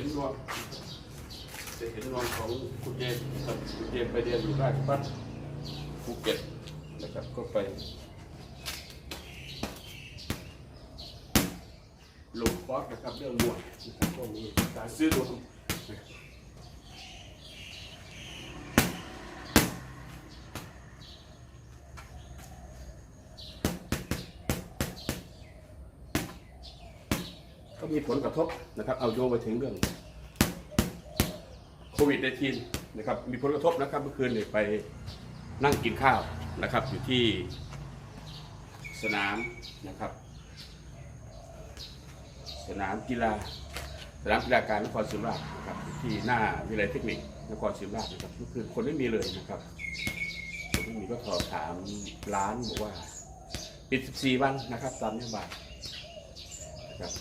ห็นรวมจะเห็นรวมของคุณเจมส์ครับคุณเจมส์ไปเรียนอยู่ราชพัฒภูเก็ตนะครับก็ไปลงคอสนะครับเรื่องมวยนะครับก็มีการซื้อรวมนะครับก็มีผลกระทบนะครับ เอาโยงไปถึงเรื่อง ควิด -19 นะครับมีผลกระทบนะครับเมื่อคืนเนี่ยไปนั่งกินข้าวนะครับ อยู่ที่สนามนะครับ สนามกีฬาสนามกีฬาการนครศรีธรรมราชนะครับที่หน้าวิทยาลัยเทคนิคนครศรีธรรมราชนะครับก็คือคนไม่มีเลยนะครับคนไม่มีก็สอบถามร้านบอกว่าปิด 14 วันนะครับตามนโยบายนะครับ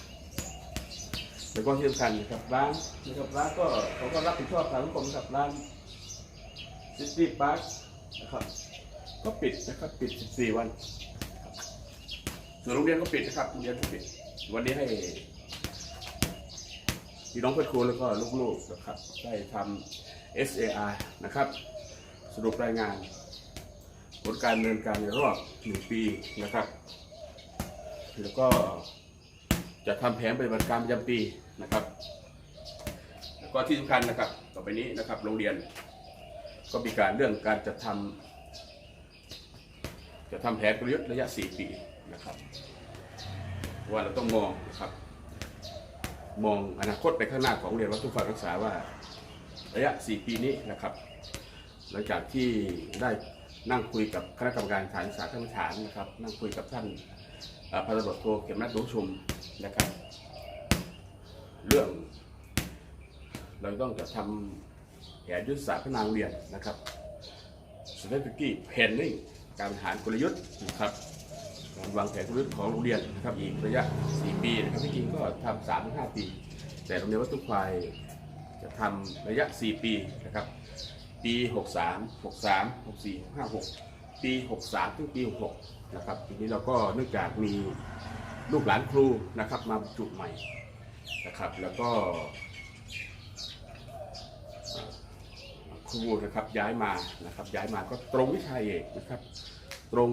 แล้วก็ที่สำคัญนะครับร้านนะครับร้านก็เขาก็รับผิดชอบทางสังคมนะครับร้านซิตี้พาร์คนะครับ ก็ปิดนะครับปิด 14 วันส่วนโรงเรียนก็ปิดนะครับโรงเรียนก็ปิด วันนี้ให้พี่น้องเพื่อนครูแล้วก็ลูกๆนะครับ ได้ทำ SAR นะครับ สรุปรายงาน ผลการดำเนินการในรอบหนึ่งปีนะครับ แล้วก็ จะทำแผนปฏิบัติการประจำปีนะครับ แล้วก็ที่สำคัญนะครับ ต่อไปนี้นะครับโรงเรียน ก็มีการเรื่องการจะทำจะทำแผนกลยุทธ์ระยะ 4 ปีนะครับ ว่าเราต้องมองนะครับมองอนาคตไปข้างหน้าของโรงเรียนวัดทุกฝ่ายรักษาว่าระยะ 4 ปีนี้นะครับ หลังจากที่ได้นั่งคุยกับคณะกรรมการฐานศึกษาขั้นฐานนะครับ นั่งคุยกับท่านเอ่อพันตำรวจโทเข็มนัทหลวงชุม นะครับ เรื่อง เราต้องจะทำแผนยุทธศาสตร์พัฒนาโรงเรียนนะครับ strategy planning การบริหารกลยุทธ์นะครับการวางแผนกลยุทธ์ของโรงเรียนนะครับอีกระยะ 4 ปีนะครับที่จริงก็ทำ3ถึง5ปี แต่โรงเรียนวัดตุ้ควายจะทำระยะ 4 ปีนะครับ ปี 63 63 64 56 ปี 63 ถึงปี 66 นะครับ ทีนี้เราก็เนื่องจากมี ลูกหลานครูนะครับมาจุใหม่นะครับแล้วก็ครูนะครับย้ายมานะครับย้ายมาก็ตรงวิชาเอกนะครับตรง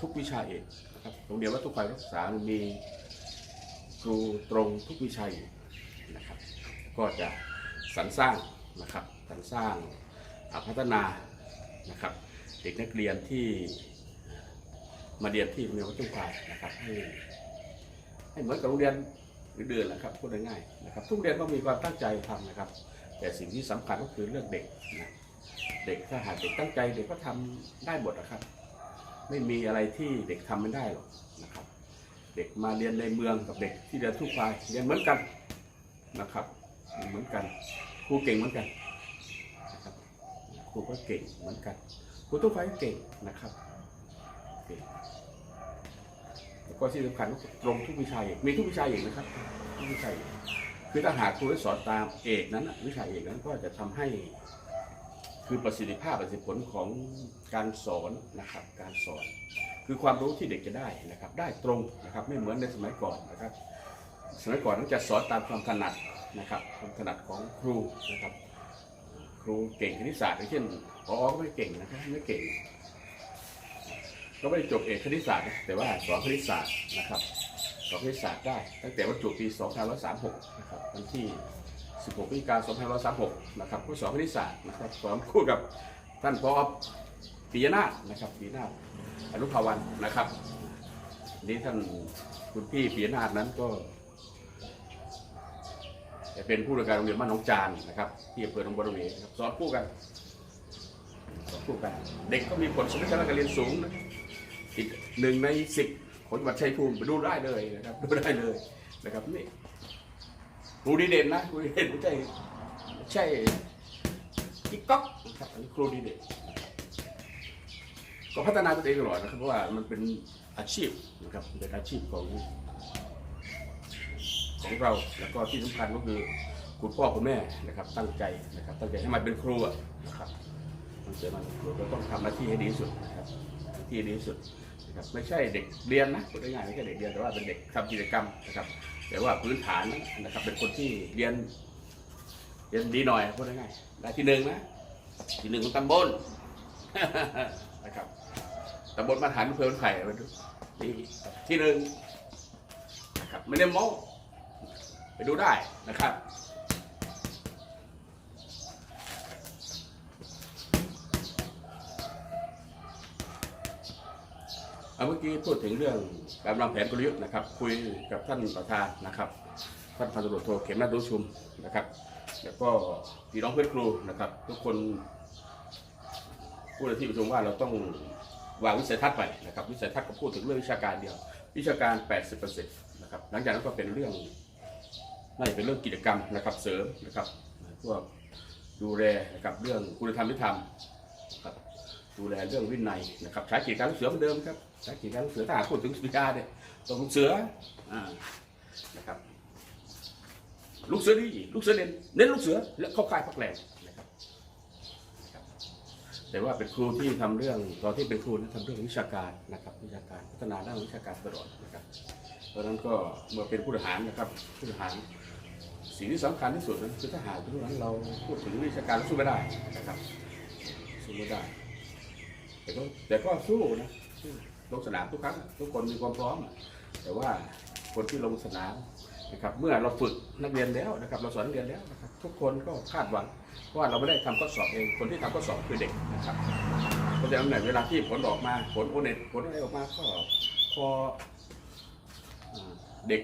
ทุกวิชาเอกนะครับโรงเรียนวัดทุกฝ่ายรักษามีครูตรงทุกวิชาเอกนะครับก็จะสรรสร้างนะครับสรรสร้างพัฒนานะครับเด็กนักเรียนที่มาเรียนที่โรงเรียนวัดทุกฝ่านะครับให้ ให้เหมือนกับโรงเรียนอื่นแหละครับพูดง่ายๆนะครับทุกเรียนต้องมีความตั้งใจทำนะครับ แต่สิ่งที่สำคัญก็คือเรื่องเด็กนะเด็กถ้าหากเด็กตั้งใจเด็กก็ทำได้หมดนะครับ ไม่มีอะไรที่เด็กทำไม่ได้หรอกนะครับ เด็กมาเรียนในเมืองกับเด็กที่เรียนทุกฝ่ายเรียนเหมือนกันนะครับ เหมือนกันครูเก่งเหมือนกันนะครับครูก็เก่งเหมือนกันครูทุกฝ่ายเก่งนะครับเก่ง ก็ที่สำคัญก็ตรงทุกวิชาเอกมีทุกวิชาเอกนะครับทุกวิชาเอกคือถ้าหากครูได้สอนตามเอกนั้นน่ะวิชาเอกนั้นก็จะทำให้ คือประสิทธิภาพประสิทธิผลของการสอนนะครับ การสอน คือความรู้ที่เด็กจะได้นะครับ ได้ตรงนะครับ ไม่เหมือนในสมัยก่อนนะครับ สมัยก่อนนั้นจะสอนตามความถนัดนะครับความถนัดของครูนะครับ ครูเก่งคณิตศาสตร์อย่างเช่นพอก็ไม่เก่งนะครับไม่เก่ง ก็ไม่ได้จบเอกคณิตศาสตร์นะแต่ว่าสอนคณิตศาสตร์นะครับสอนคณิตศาสตร์ได้ ตั้งแต่วันจุปี 2536 นะครับวันที่ 16พฤศจิกายน2536 นะครับผู้สอนคณิตศาสตร์นะครับสอนคู่กับท่านพอปิยนาถนะครับปิยนาถอนุภาวันนะครับนี่ท่านคุณพี่ปิยนาถนั้นก็เป็นผู้ดูแลการโรงเรียนบ้านหนองจานนะครับที่อำเภอหนองบัวระเวนะครับสอนคู่กันสอนคู่กัน เด็กก็มีผลสมรรถนะการเรียนสูงนะ อีกหนึ่งในสิบของจังหวัดชัยภูมิไปดูได้เลยนะครับ ดูได้เลยนะครับนี่ครูดีเด่นนะครูดีเด่นไม่ใช่ไม่ใช่กิ๊กก๊อกครับอันนี้ครูดีเด่นก็พัฒนาตัวเองตลอดนะครับเพราะว่ามันเป็นอาชีพนะครับเป็นอาชีพของของเราแล้วก็ที่สำคัญก็คือคุณพ่อคุณแม่นะครับ ตั้งใจนะครับ ตั้งใจให้มันเป็นครูอะนะครับตั้งใจมันเป็นครูก็ต้องทำหน้าที่ให้ดีที่สุดนะครับที่ดีที่สุด นะครับไม่ใช่เด็กเรียนนะพูดง่ายๆไม่ใช่เด็กเรียนแต่ว่าเป็นเด็กทำกิจกรรมนะครับ แต่ว่าพื้นฐานนะครับเป็นคนที่เรียนเรียนดีหน่อยพูดง่ายๆได้ที่หนึ่งนะที่หนึ่งของตำบลนะครับตำบลมาตรฐานอำเภอไผ่ไปดูนี่ที่หนึ่งนะครับไม่ได้โม้ไปดูได้นะครับ เมื่อกี้พูดถึงเรื่องการวางแผนกลยุทธ์นะครับ คุยกับท่านประธานนะครับท่านพันตำรวจโทเข็มนาดุชุมนะครับ แล้วก็พี่น้องเพื่อนครูนะครับ ทุกคนพูดในที่ประชุมว่าเราต้องวางวิสัยทัศน์ไปนะครับ วิสัยทัศน์ก็พูดถึงเรื่องวิชาการเดียว วิชาการ 80%นะครับหลังจากนั้นก็เป็นเรื่องน่าจะเป็นเรื่องกิจกรรมนะครับเสริมนะครับพวกดูแลนะครับเรื่องคุณธรรมที่ทำนะครับดูแลเรื่องวินัยนะครับใช้กิจการเสือเหมือนเดิมครับ ใช้กิจการลูกเสือถ้าหากพูดถึงสุริยาเนี่ยต้องลูกเสืออ่านะครับ ลูกเสือดีลูกเสือเน้นเน้นลูกเสือและเข้าค่ายพักแรงนะครับ แต่ว่าเป็นครูที่ทำเรื่องตอนที่เป็นครูนั้นทำเรื่องวิชาการนะครับ วิชาการพัฒนาด้านวิชาการตลอดนะครับตอนนั้นก็เมื่อเป็นผู้ทหารนะครับผู้ทหารสิ่งที่สำคัญที่สุดนั้นคือทหารทุกนั้นเราพูดถึงวิชาการสู้ไม่ได้นะครับสู้ไม่ได้ แต่ก็แต่ก็สู้นะสู้ ลงสนามทุกครั้งทุกคนมีความพร้อม แต่ว่าคนที่ลงสนามนะครับเมื่อเราฝึกนักเรียนแล้วนะครับเราสอนเรียนแล้วนะครับทุกคนก็คาดหวังเพราะว่าเราไม่ได้ทำข้อสอบเองคนที่ทำข้อสอบคือเด็กนะครับเพราะฉะนั้นเนี่ยเวลาที่ผลออกมาผลโอเน็ตผลอะไรออกมาก็พออ่าเด็ก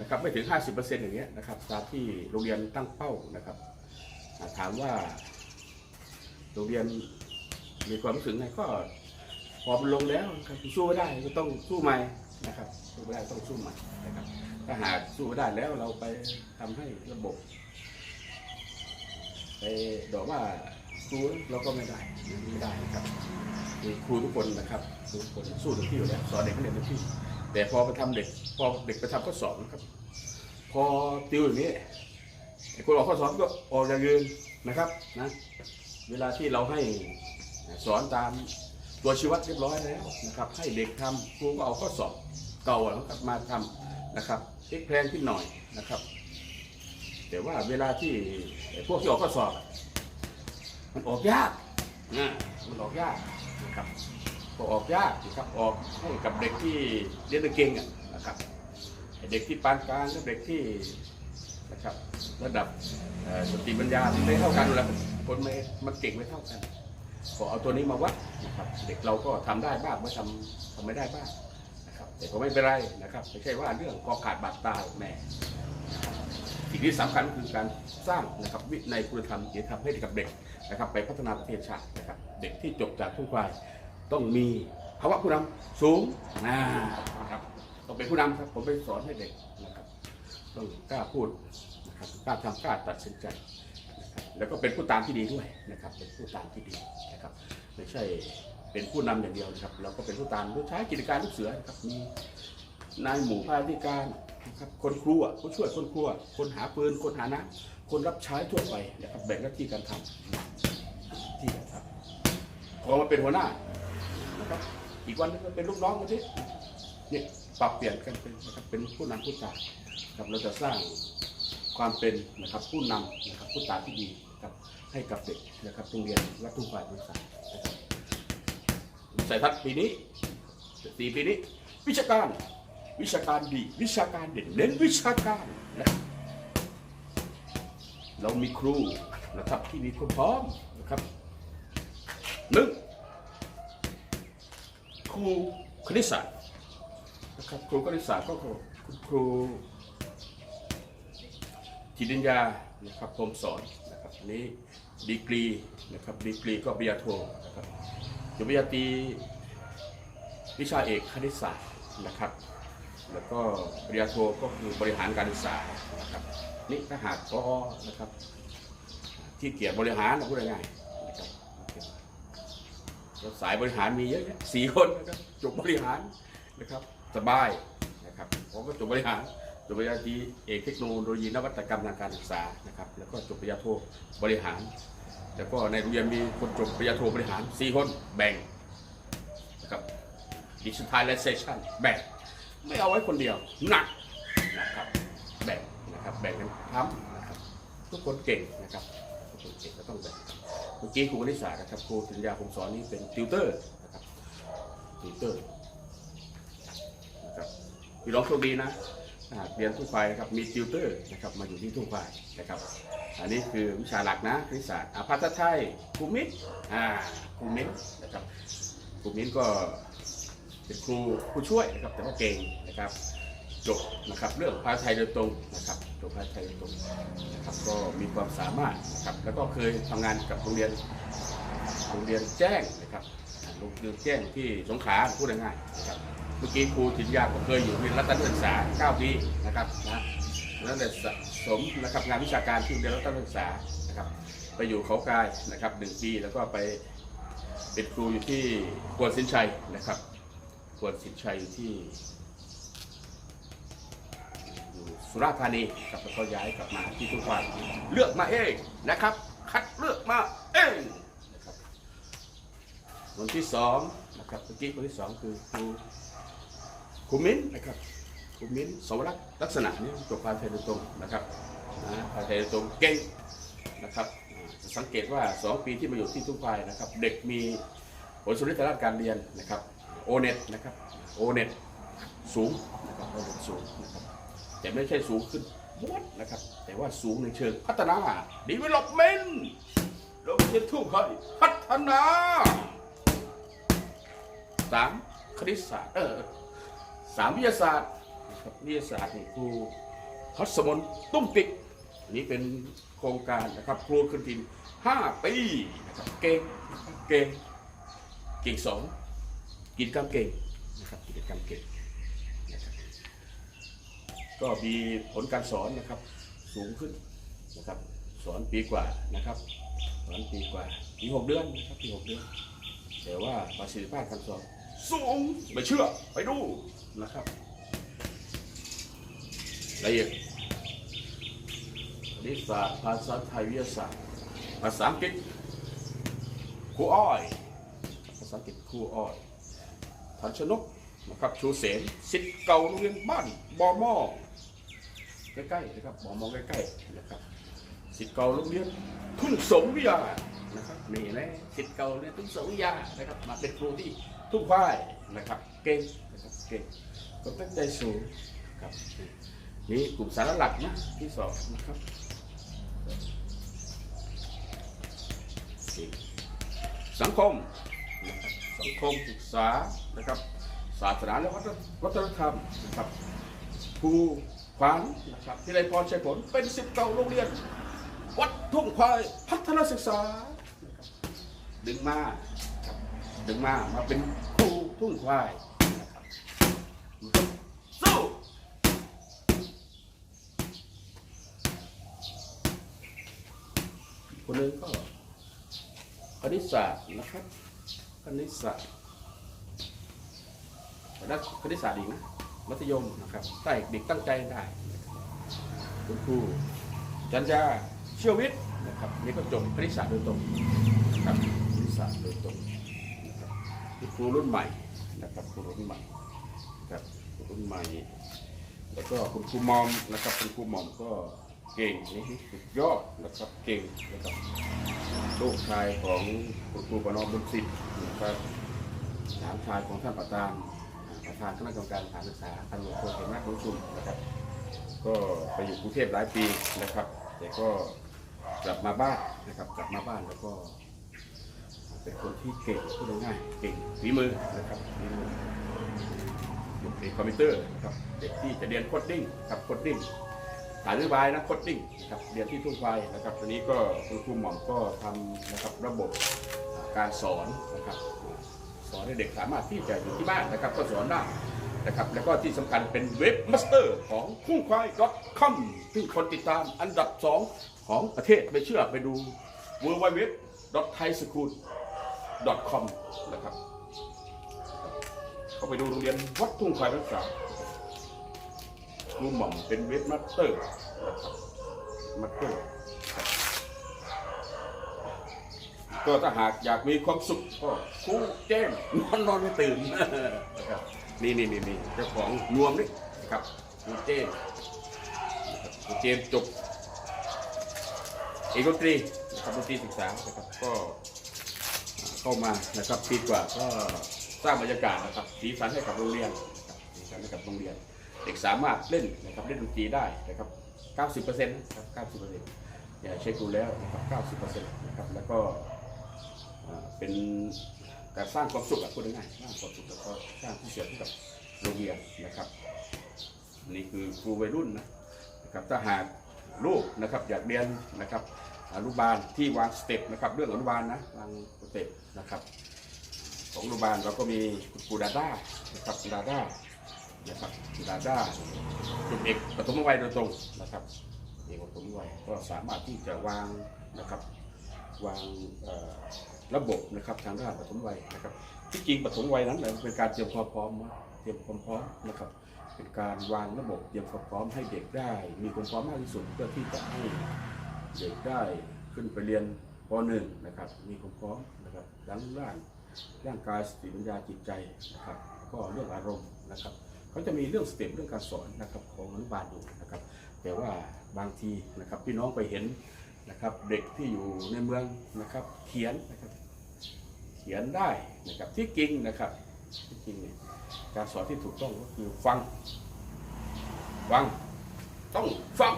นะครับไม่ถึง 50%อย่างเงี้ยนะครับตามที่โรงเรียนตั้งเป้านะครับ ถามว่าโรงเรียนมีความรู้สึกไงก็ อมันลงแล้วครับสู้ไม่ได้ก็ต้องสู้ใหม่นะครับสู้ไม่ได้ต้องสู้ใหม่นะครับ ถ้าหากสู้ไม่ได้แล้วเราไปทำให้ระบบไปบอกว่าครูเราก็ไม่ได้ไม่ได้นะครับครูทุกคนนะครับครูทุกคนสู้เต็มที่อยู่แล้วสอนเด็กให้เรียนเต็มที่ แต่พอไปทำเด็ก พอเด็กไปทำข้อสอบนะครับ พอติวอย่างนี้คนออกข้อสอบก็ออกอย่างอื่นนะครับนะเวลาที่เราให้สอนตาม ตัวชีวัดเรียบร้อยแล้วนะครับให้เด็กทำครูก็เอาข้อสอบเก่านะครับมาทำนะครับพลิกแพลงขึ้นหน่อยนะครับ แต่ว่าเวลาที่พวกที่ออกข้อสอบ มันออกยากนะมันออกยากนะครับก็ออกยากนะครับออกให้กับเด็กที่เรียนเก่งนะครับเด็กที่ปานกลางกับเด็กที่นะครับระดับสติปัญญาไม่เท่ากันแล้วคนไม่มันเก่งไม่เท่ากัน ก็เอาตัวนี้มาวัดนะครับเด็กเราก็ทำได้บ้างไม่ทำทำไม่ได้บ้างนะครับแต่ก็ไม่เป็นไรนะครับไม่ใช่ว่าเรื่องกอขาดบาดตายแม่สิ่งที่สำคัญก็คือการสร้างนะครับวิในยคุณธรรมจริยธรรมให้กับเด็กนะครับ ไปพัฒนาประเทศชาตินะครับ เด็กที่จบจากทุ่งควายต้องมีภาวะผู้นำสูงนะครับต้องเป็นผู้นำครับผมไปสอนให้เด็กนะครับต้องกล้าพูดนะครับกล้าทำกล้าตัดสินใจ แล้วก็เป็นผู้ตามที่ดีด้วยนะครับ เป็นผู้ตามที่ดีนะครับ ไม่ใช่เป็นผู้นำอย่างเดียวนะครับ เราก็เป็นผู้ตามด้วยใช้กิจการลูกเสือนะครับ มีนายหมู่พาธิการนะครับคนครัวผู้ช่วยคนครัว คนหาปืน คนหาน้ำคนรับใช้ทั่วไปนะครับ แบ่งหน้าที่การทำที่การทำพอมาเป็นหัวหน้านะครับ อีกวันนึงก็เป็นลูกน้องมาที่นี่ยปรับเปลี่ยนกันเป็นนะครับเป็นผู้นำผู้ตามครับเราจะสร้าง ความเป็นนะครับผู้นำนะครับผู้ตาที่ดีนะครับให้กับเด็กนะครับโรงเรียนวัดทุ่งฝ่ายบริษัทนะครับวิสัยทัศน์ปีนี้ตีปีนี้ วิชาการวิชาการดี วิชาการเด่นเน้นวิชาการนะเรามีครูนะครับที่มีความพร้อมนะครับหนึ่งครูคณิตศาสตร์นะครับครูคณิตศาสตร์ก็คือครู จิตวิญญานะครับผมสอนนะครับนี้ดีกรีนะครับดีกรีก็ปริญญาโทนะครับจบปริญญาตรีวิชาเอกคณิตศาสตร์นะครับ แล้วก็ปริญญาโทก็คือบริหารการศึกษานะครับนี่ถ้าหากพอนะครับที่เกียรติบริหารนะพูดง่ายๆนะครับสายบริหารมีเยอะแยะสี่คนนะครับจบบริหารนะครับสบายนะครับผมก็จบบริหาร จบปริญญาตรีเอกเทคโนโลยีนวัตกรรมทางการศึกษานะครับ แล้วก็จบปริญญาโทบริหาร แล้วก็ในโรงเรียนมีคนจบปริญญาโทบริหาร 4 คนแบ่งนะครับดิจิทัลไลเซชันแบ่งไม่เอาไว้คนเดียวหนักนะครับแบ่งนะครับแบ่งกันทำนะครับทุกคนเก่งนะครับทุกคนเก่งก็ต้องแบ่งเมื่อกี้ครูวณิษานะครับครูสัญญาผมสอนนี่เป็นติวเตอร์นะครับติวเตอร์นะครับพี่น้องโชคดีนะ เรียนทุ่งควายนะครับมีติวเตอร์นะครับมาอยู่ที่ทุ่งควายนะครับอันนี้คือวิชาหลักนะคณิตศาสตร์อาภาษาไทยครูมิตรอ่าครูมิตรนะครับครูมิตรก็เป็นครูผู้ช่วยนะครับแต่ว่าเก่งนะครับจบนะครับเรื่องภาษาไทยโดยตรงนะครับจบภาษาไทยโดยตรงนะครับก็มีความสามารถนะครับแล้วก็เคยทำงานกับโรงเรียนโรงเรียนแจ้งนะครับโรงเรียนแจ้งที่สงขลาพูดง่ายๆนะครับ เมื่อกี้ครูถินยาก็เคยอยู่ในรัฐศึกษา 9 ปีนะครับนะแล้วแต่สะสมนะครับงานวิชาการที่เรียนรัฐศึกษานะครับไปอยู่เขากายนะครับหนึ่งปีแล้วก็ไปเป็นครูอยู่ที่กวนสินชัยนะครับกวนสินชัยอยู่ที่สุราษฎร์ธานีกับแล้วก็ย้ายกลับมาที่ทุกวันเลือกมาเองนะครับ คัดเลือกมาเองนะครับคนที่สองนะครับเมื่อกี้คนที่สองคือครู ครูมิ้นนะครับครูมิ้นสวรักษ์ลักษณะนี้จบภาษาไทยโดยตรงนะครับนะภาษาไทยโดยตรงเก่งนะครับจะสังเกตว่าสองปีที่มาอยู่ที่ทุกฝ่ายนะครับ เด็กมีผลสำเร็จทางด้านการเรียนนะครับโอเน็ตนะครับโอเน็ตสูงนะครับโอเน็ตสูงนะครับแต่ไม่ใช่สูงขึ้นวดนะครับ แต่ว่าสูงในเชิงพัฒนา development เราไม่ใช่ทุ่งให้พัฒนาสามคณิตศาสตร์เออ สามวิทยาศาสตร์นะครับวิทยาศาสตร์นี่ครูพัสมนตุ้มติกอันนี้เป็นโครงการนะครับครูขึ้นทีห้าปีนะครับเก่งเก่งเก่งสองกิจกรรมเก่งนะครับกิจกรรมเก่งนะครับก็มีผลการสอนนะครับสูงขึ้นนะครับสอนปีกว่านะครับสอนปีกว่าปีหกเดือนนะครับปีหกเดือน แต่ว่าประสิทธิภาพการสอนสูงไม่เชื่อไปดู นะครับละเอียดคณิตศาสตร์ภาษาไทยวิทยาศาสตร์ภาษาอังกฤษครูอ้อย ภาษาอังกฤษครูอ้อยทันชนกนะครับชูเสนสิทธิ์เก่าโรงเรียนบ้านบอมอใกล้ๆนะครับหมอมอใกล้ๆนะครับสิทธิ์เก่าโรงเรียนทุ่งสงวิทยานะครับนี่แหละสิทธิ์เก่าโรงเรียนทุ่งสงวิทยานะครับมาเป็นครูที่ทุ่งควายนะครับเก่ง เก่งก็ตั้งใจสูงครับนี่กลุ่มสารหลักนะที่สองนะครับสังคมสังคมศึกษานะครับศาสนาและวัฒนธรรมนะครับครูขวัญนะครับที่ไรพรชัยผลเป็นสิบเก่าโรงเรียน วัดทุ่งควายพัฒนาศึกษา ดึงมาดึงมามาเป็นครูทุ่งควายนะครับสู้ คนหนึ่งก็คณิตศาสตร์นะครับคณิตศาสตร์นักคณิตศาสตร์อีกนะมัธยมนะครับใต้เด็กตั้งใจได้คุณครูจันยาเชี่ยววิทย์นะครับนี่ก็จบคณิตศาสตร์โดยตรงนะครับคณิตศาสตร์โดยตรงนะครับคุณครูรุ่นใหม่นะครับครูรุ่นใหม่นะครับครูรุ่นใหม่แล้วก็คุณครูมอมนะครับคุณครูมอมก็ เก่งนี่สุดยอดนะครับเก่งนะครับลูกชายของคุณครูประนอมบุญสิทธิ์นะครับหลานชายของท่านประธานประธานคณะกรรมการสถานศึกษาตำรวจโทเอกนักบุญชุมนะครับ ก็ไปอยู่กรุงเทพหลายปีนะครับ แต่ก็กลับมาบ้านนะครับกลับมาบ้านแล้วก็ เป็นคนที่เก่งพูดง่ายๆเก่งฝีมือนะครับฝีมือเด็กคอมพิวเตอร์นะครับเด็กที่จะเรียนโคดดิ้งครับโคดดิ้ง ฐานนโยบายนะโคดดิ้งนะครับเรียนที่ทุ่งไฟนะครับตอนนี้ก็คุณครูหม่อมก็ทำนะครับระบบการสอนนะครับสอนให้เด็กสามารถที่จะอยู่ที่บ้านนะครับก็สอนได้นะครับแล้วก็ที่สำคัญเป็นเว็บมาสเตอร์ของคุ้งควาย .com ซึ่งคนติดตามอันดับ 2 ของประเทศไม่เชื่อไปดู w w w t h a i s c h o o l com นะครับเขาไปดูโรงเรียนวัดทุ่งควายรักษาค รูหม่อมเป็นเว็บมาสเตอร์นะครับมาสเตอร์ก็ถ้าหากอยากมีความสุขก็ครูเจมส์นอนนอนไม่ตื่นนะครับนี่นี่นี่นี่เจ้าของรวมนี่นะครับครูเจมส์นะครับครูเจมจบอกดนตรีนะครับดนตรีศึกษานะครับก็เข้ามานะครับปีกว่าก็สร้างบรรยากาศนะครับสีสันให้กับโรงเรียนสีสันให้กับโรงเรียน เด็กสามารถเล่นนะครับเล่นดนตรีได้นะครับ 90%นะครับ 90%อย่าเช็คดูแล้วนะครับ90%นะครับแล้วก็เป็นการสร้างความสุขอะพูดง่ายสร้างความสุขแล้วก็สร้างที่เสียให้กับโรงเรียนนะครับนี่คือครูวัยรุ่นนะนะครับถ้าหากลูกนะครับอยากเรียนนะครับอนุบาลที่วางสเต็ปนะครับเรื่องอนุบาลนะวางสเต็ปนะครับของอนุบาลเราก็มีคุณครูดาด้านะครับดาด้า นะครับดาด้าจุดเอกปฐมวัยโดยตรงนะครับเอกปฐมวัยก็สามารถที่จะวางนะครับวางระบบนะครับทางด้านปฐมวัยนะครับ ที่จริงปฐมวัยนั้นเป็นการเตรียมความพร้อมเตรียมความพร้อมนะครับเป็นการวางระบบเตรียมความพร้อมให้เด็กได้ มีความพร้อมมากที่สุดเพื่อที่จะให้เด็กได้ขึ้นไปเรียนป .1 นะครับ มีความพร้อมนะครับทั้งร่างร่างกายสติปัญญาจิตใจนะครับ ก็เรื่องอารมณ์นะครับ เขาจะมีเรื่องสเต็ปเรื่องการสอนนะครับของอนุบาลอยู่นะครับ แต่ว่าบางทีนะครับพี่น้องไปเห็นนะครับเด็กที่อยู่ในเมืองนะครับเขียนนะครับเขียนได้นะครับที่จริงนะครับที่จริงเนี่ยการสอนที่ถูกต้องก็คือฟังฟังต้องฟัง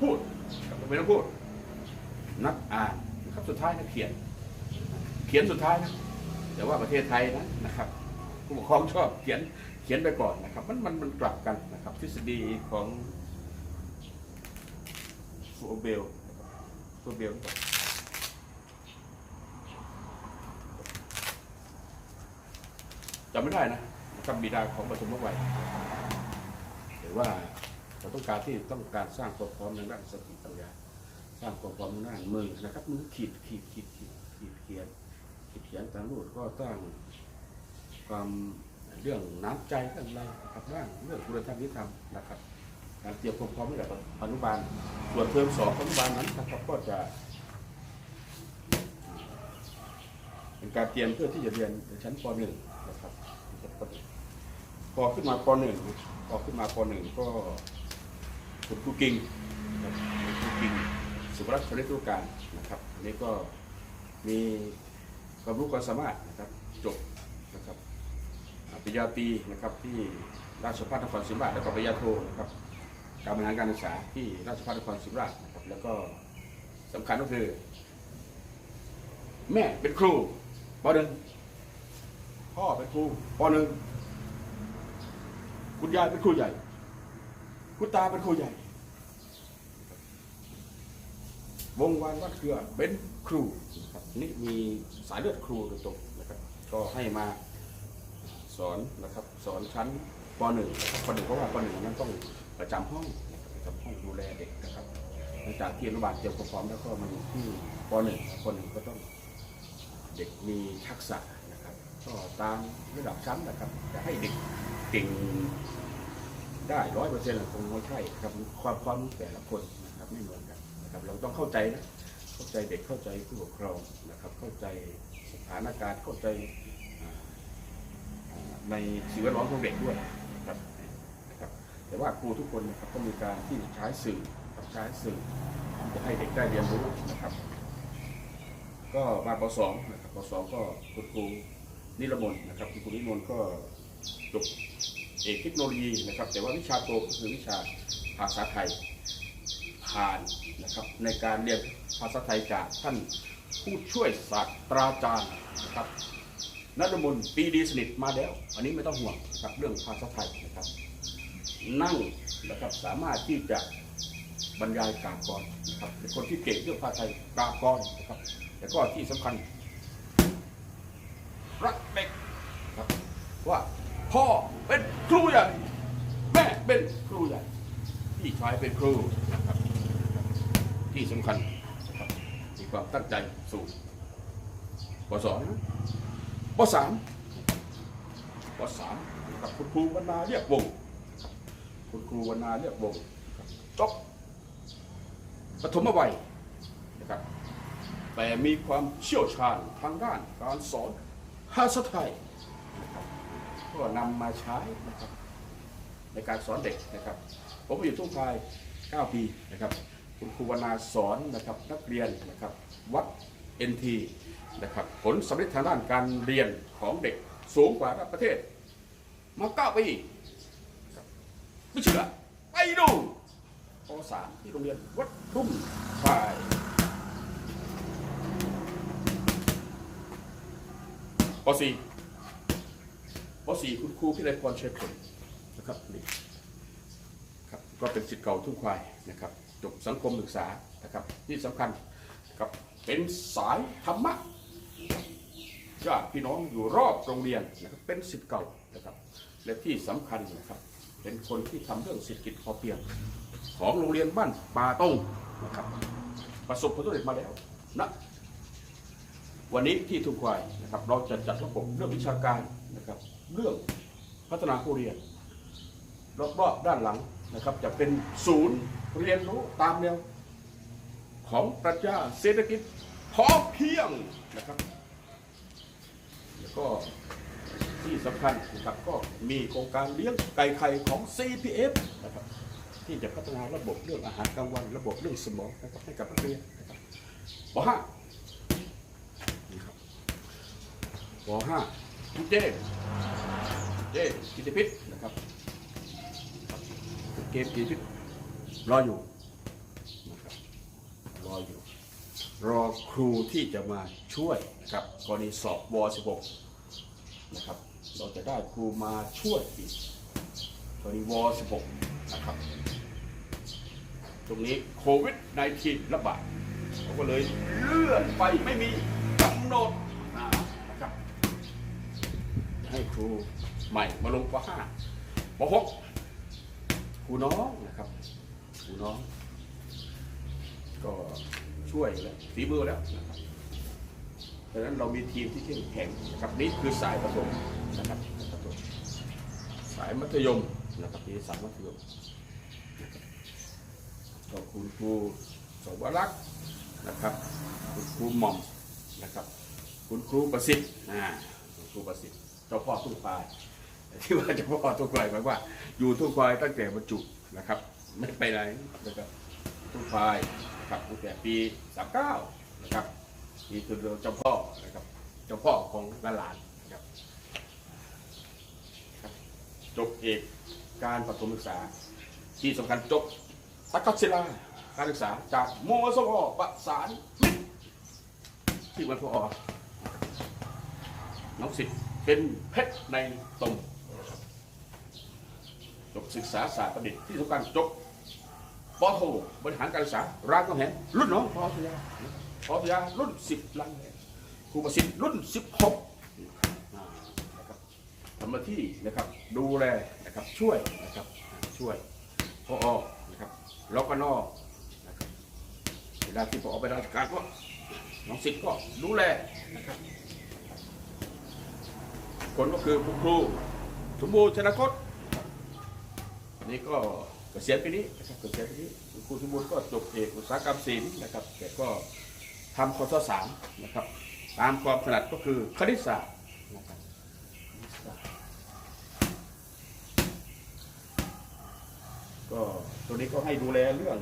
พูดไม่ต้องพูด นักอ่านนะครับสุดท้ายนักเขียน เขียนสุดท้ายนะแต่ว่าประเทศไทยนะนะครับผู้ปกครองชอบเขียน ขียนไปก่อนนะครับ มันมันมันกลับกันนะครับ ทฤษฎีของฟูเบลฟูเบลจำไม่ได้นะนะครับบิดาของปฐมวัยหรือว่าเราต้องการที่ต้องการสร้างความพร้อมในด้านสติปัญญาสร้างความพร้อมในด้านมือนะครับมือขีดขีดขีดขีดขีดเขียนขีดเขียนตามรูปก็ตั้งความ เรื่องน้ำใจเรื่องอะไรนะครับบ้างเรื่องคุณธรรมนิธรรมนะครับการเตรียมความพร้อมให้กับอนุบาลส่วนเทอมสองอนุบาลนั้นนะครับก็จะ เป็นการเตรียมเพื่อที่จะเรียนในชั้นป .1 นะครับพอขึ้นมาป .1 พอขึ้นมาป .1 ก็คุณครูกิ่งคุณครูกิ่งสุภรัตน์ชลิตุการนะครับอันนี้ก็มีความรู้ความสามารถนะครับจบนะครับ ปริญญาตรีนะครับที่ราชภัฏนครศรีธรรมราชแล้วก็ปริญญาโทนะครับการบริหารการศึกษาที่ราชภัฏนครศรีธรรมราชนะครับแล้วก็สำคัญก็คือ แม่เป็นครูปหนึ่งพ่อเป็นครูปหนึ่งคุณยายเป็นครูใหญ่ คุณตาเป็นครูใหญ่ วงวานวัดเครือเป็นครูนะครับนี่มีสายเลือดครูโดยตรงนะครับก็ให้มา สอนนะครับสอนชั้นปหนึ่งนะครับปหนึ่งเพราะว่าปหนึ่งนั้นต้องประจำห้องนะครับประจำห้องดูแลเด็กนะครับหลังจากที่อนุบาลเตรียมความพร้อมแล้วก็มาอยู่ที่ปหนึ่งปหนึ่งก็ต้องเด็กมีทักษะนะครับก็ตามระดับชั้นนะครับจะให้เด็กเก่งได้ร้อยเปอร์เซ็นต์คงไม่ใช่ครับความพร้อมแต่ละคนนะครับไม่เหมือนกันนะครับเราต้องเข้าใจนะเข้าใจเด็กเข้าใจผู้ปกครองนะครับเข้าใจสถานการณ์เข้าใจ ในสิ่งแวดล้อมของเด็กด้วยนะครับนะครับแต่ว่าครูทุกคนนะครับก็มีการที่ใช้สื่อใช้สื่อจะให้เด็กได้เรียนรู้นะครับ ก็มาปสองนะครับปสองก็คุณครูนิรมนนะครับคุณครูนิรมนก็จบเอกเทคโนโลยีนะครับ แต่ว่าวิชาโตก็คือวิชาภาษาไทยผ่านนะครับในการเรียนภาษาไทยจากท่านผู้ช่วยศาสตราจารย์นะครับ นรมนปีดีสนิทมาแล้ว อันนี้ไม่ต้องห่วงนะครับเรื่องภาษาไทยนะครับ นั่งนะครับสามารถที่จะบรรยายกาบกรนะครับเป็นคนที่เก่งเรื่องภาษาไทยกาบกรนะครับแล้วก็ที่สำคัญ รักเด็กครับว่าพ่อเป็นครูใหญ่แม่เป็นครูใหญ่พี่ชายเป็นครูนะครับ ที่สำคัญมีความตั้งใจสูงปสองนะ ปสามปสามนะครับคุณครูวรรณาเรียกวง คุณครูวรรณาเรียกวงจบปฐมวัยนะครับแต่มีความเชี่ยวชาญทางด้านการสอนภาษาไทยนะครับก็นำมาใช้นะครับในการสอนเด็กนะครับ ผมอยู่ทุ่งพาย 9 ปีนะครับ คุณครูวนาสอนนะครับนักเรียนนะครับวัด NT นะครับผลสำเร็จทางด้านการเรียนของเด็กสูงกว่าระดับประเทศมาเก้าปีไม่เชื่อไปดูปสามที่โรงเรียนวัดทุ่มฝ่ายปสี่ปสี่คุณครูพิไลพรเชฟผลนะครับนี่ครับก็เป็นสิทธิ์เก่าทุ่งควายนะครับจบสังคมศึกษานะครับที่สำคัญครับ เป็นสายธรรมะญาติพี่น้องอยู่รอบโรงเรียนนะครับเป็นสิทธิ์เก่านะครับ และที่สำคัญนะครับ เป็นคนที่ทำเรื่องเศรษฐกิจพอเพียง ของโรงเรียนบ้านป่าตงนะครับ ประสบผลสำเร็จมาแล้วนะวันนี้ที่ทุกควายนะครับ เราจะจัดระบบเรื่องวิชาการนะครับ เรื่องพัฒนาผู้เรียนรอบๆด้านหลังนะครับ จะเป็นศูนย์เรียนรู้ตามแนวของปรัชญาเศรษฐกิจ อเพียงนะครับ แล้วก็ที่สำคัญนะครับก็มีโครงการเลี้ยงไก่ไข่ของ CPF นะครับที่จะพัฒนาระบบเรื่องอาหารกลางวัน ระบบเรื่องสมองนะครับให้กับนักเรียนนะครับป .5 นี่ครับป .5 คุณเจเจกิติพิษนะครับครับเกมกิติพิษรออยู่นะครับรออยู่ รอครูที่จะมาช่วยนะครับกรณีสอบว16นะครับเราจะได้ครูมาช่วยอีกกรณีว16นะครับตรงนี้โควิด -19 ระบาดเขาก็เลยเลื่อนไปไม่มีกำหนดนะครับให้ครูใหม่มาลงป .5 ป .6 ครูน้องนะครับครูน้อง ช่วยแล้วฝีมือแล้วนะครับดังนั้นเรามีทีมที่เข้มแข็งนะครับนี่คือสายประถมนะครับสายมัธยมนะครับนี่สายมัธยมครับก็คุณครูสวรักษ์นะครับ คุณครูหม่อมนะครับ คุณครูประสิทธิ์อ่าคุณครูประสิทธิ์เจ้าพ่อทุ่งควายที่ว่าเจ้าพ่อทุ่งควายหมายว่า อยู่ทุ่งควายตั้งแต่บรรจุนะครับ ไม่ไปไหนนะครับทุกฝ่าย นะครับตั้งแต่ปี39นะครับนี่คือเจ้าพ่อนะครับเจ้าพ่อของหลานนะครับจบเอกการประถมศึกษา ที่สำคัญจบตักกศิลาการศึกษาจากมสวประสานมิตรที่วันพอน้องสิทธิ์เป็นเพชรในตมจบศึกษาศาสตร์ประดิษฐ์ที่สำคัญจบ ปอโทบริหารการศึกษารามคำแหงรุ่นน้องปอทยาปอทยารุ่นสิบลังครูประสิทธิ์รุ่นสิบหกนะครับทำหน้าที่นะครับดูแลนะครับช่วยนะครับช่วยพออนะครับแล้วก็นอนะครับเวลาที่พอไปราชการก็น้องสิทธิ์ก็ดูแลนะครับคนก็คือคุณครูสมบูรณ์ชนะคตนี่ก็ เกษียณปีนี้นะครับเกษียณปีนี้คุณครูสมบูรณ์ก็จบเอกอุตสาหกรรมศิลป์นะครับแต่ก็ทำคอร์สสามนะครับ ตามความถนัดก็คือคณิตศาสตร์นะครับคณิตศาก็ตัวนี้ก็ให้ดูแลเรื่อง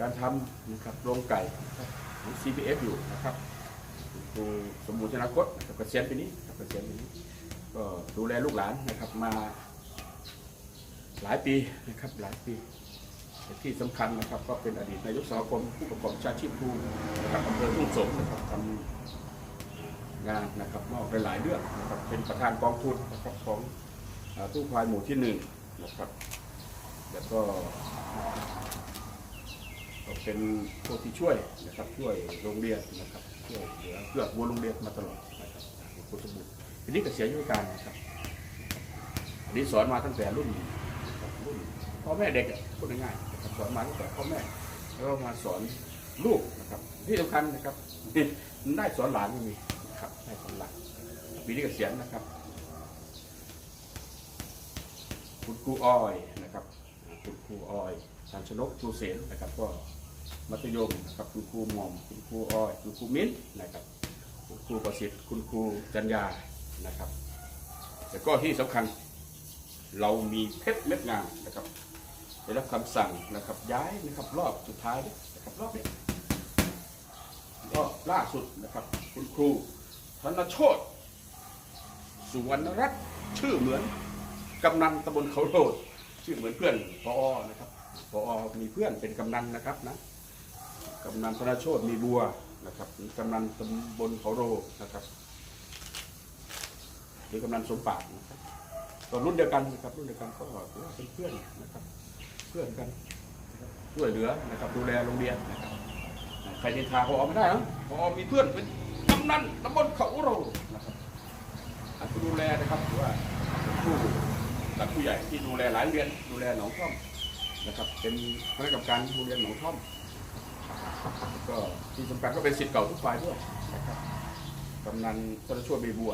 การทำนะครับโรงไก่นะครับของ CPF อยู่นะครับคุณครูสมบูรณ์ชนะคตนะครับเกษียณปีนี้เกษียณปีนี้ ก็ดูแลลูกหลานนะครับมา หลายปีนะครับหลายปีที่สำคัญนะครับก็เป็นอดีตนายกสมาคมผู้ประกอบชาชีพครูนะครับอำเภอทุ่งสงนะครับทำงานนะครับมอบหลายเรื่องนะครับเป็นประธานกองทุนนะครับของตู้ควายหมู่ที่หนึ่งนะครับแล้วก็ก็เป็นผู้ที่ช่วยนะครับช่วยโรงเรียนนะครับช่วยเหลือเพื่อวัวโรงเรียนมาตลอดนะครับคุณสมบูรณ์ทีนี้เกษียณอายุการนะครับอันนี้สอนมาตั้งแต่รุ่น พ่อแม่เด็กพูดง่ายๆสอนมาตั้งแต่พ่อแม่แล้วก็มาสอนลูกนะครับที่สำคัญนะครับได้สอนหลานก็มีนะครับได้สอนหลานปีนี้เกษียณนะครับ คุณครูอ้อยนะครับคุณครูอ้อยชันชนกครูเสนนะครับก็มัธยมนะครับคุณครูหม่อม คุณครูอ้อยคุณครูมิ้นนะครับคุณครูประสิทธิ์ คุณครูจัญญานะครับแล้วก็ที่สำคัญเรามีเพชรเม็ดงามนะครับ ได้รับคำสั่งนะครับย้ายนะครับรอบสุดท้ายนะครับรอบนี้รอบล่าสุดนะครับ คุณครูธนโชตสุวรรณรัตน์ชื่อเหมือนกำนันตำบลเขาโรดชื่อเหมือนเพื่อนพอนะครับพอมีเพื่อนเป็นกำนันนะครับนะกำนันธนโชตมีบัวนะครับกำนันตำบลเขาโรดนะครับหรือกำนันสมปากนะครับก็รุ่นเดียวกันนะครับรุ่นเดียวกันก็เป็นเพื่อนนะครับ เพื่อนกันนะครับช่วยเหลือนะครับดูแลโรงเรียนนะครับใครนินทาพอไม่ได้นะพอมีเพื่อนเป็นกำนันตำบลเขาโรนะครับอาจจะดูแลนะครับถือว่าเป็นผู้หลักผู้ใหญ่ที่ดูแลหลายโรงเรียนดูแลหนองท่อมนะครับ เป็นคณะกรรมการโรงเรียนหนองท่อมก็ที่สำคัญก็เป็นสิทธิ์เก่าทุกฝ่ายด้วยนะครับกำนันก็จะช่วยเบบัว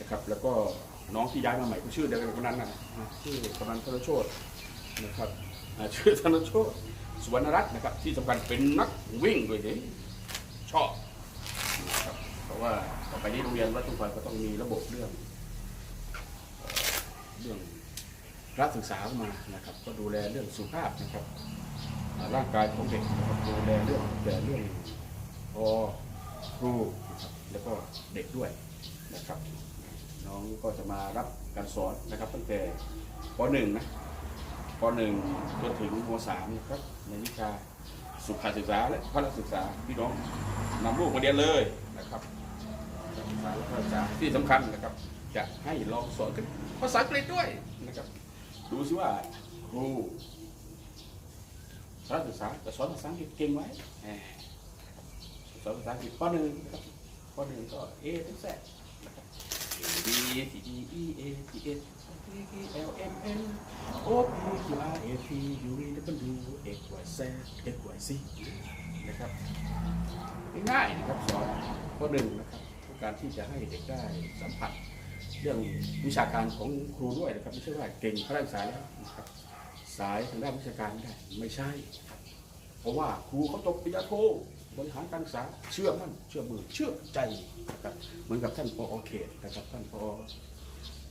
นะครับ แล้วก็น้องที่ย้ายมาใหม่ก็ชื่อเดียวกันกับคนนั้นนะนะชื่อกำนันธนโชตนะครับอ่า ชื่อธนโชตสุวรรณรัตน์นะครับ ที่สำคัญเป็นนักวิ่งด้วยเด้ชอบนะครับเพราะว่าต่อไปนี้โรงเรียนวัดทุ่งไฟก็ต้องมีระบบเรื่องเรื่องรัฐศึกษาเข้ามานะครับ ก็ดูแลเรื่องสุขภาพนะครับร่างกายของเด็กนะครับดูแลเรื่องแต่เรื่องพอครูนะครับแล้วก็เด็กด้วยนะครับ น้องก็จะมารับการสอนนะครับ ตั้งแต่ป .1 นะ ป .1 จนถึงม .3 นะครับในวิชาสุขศึกษาและพละศึกษาพี่น้องนำลูกมาเรียนเลยนะครับศึกษาและพละศึกษาที่สำคัญนะครับ จะให้ลองสอนภาษาอังกฤษด้วยนะครับ ดูซิว่าครูพละศึกษาจะสอนภาษาอังกฤษเก่งไหมสอนภาษาอังกฤษป .1 นะครับป .1 ก็ A ถึง Z นะครับ A B C D E A G H I J K L M N O P Q R A P U V W X Y Z X Y Z นะครับง่ายนะครับสอนข้อหนึ่งนะครับการที่จะให้เด็กได้สัมผัสเรื่องวิชาการของครูด้วยนะครับไม่ใช่ว่าเก่งพระราชสายแล้วนะครับสายทางด้านวิชาการไม่ได้ไม่ใช่ เพราะว่าครูเขาจบปริญญาโทบริหารการศึกษาเชื่อมั่นเชื่อมือเชื่อใจนะครับเหมือนกับท่านปอเขตนะครับท่านปอ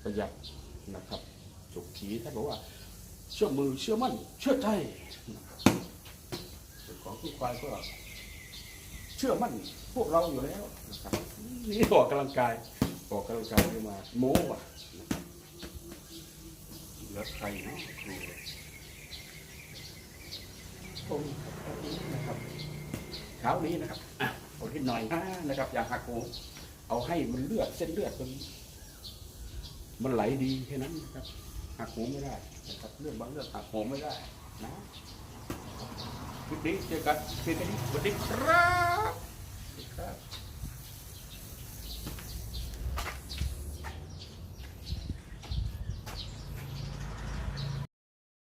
ประหยัด นะครับสุขีท่านบอกว่าเชื่อมือเชื่อมั่นเชื่อใจนะครับส่วนของทุกฝ่ายก็เชื่อมั่นพวกเราอยู่แล้วนะครับนี่ออกกำลังกายออกกำลังกายมาโม้ว่ะนะครับเหลือใครเนาะครูผมนะครับเช้านี้นะครับอะเอาที่หน่อยนะนะครับ อย่าหักโหมเอาให้มันเลือดเส้นเลือดมัน มันไหลดีแค่นั้นนะครับหักโหมไม่ได้นะครับเรื่องบางเรื่องหักโหมไม่ได้นะคลิปนี้เจอกันคลิปนี้สวัสดีครับ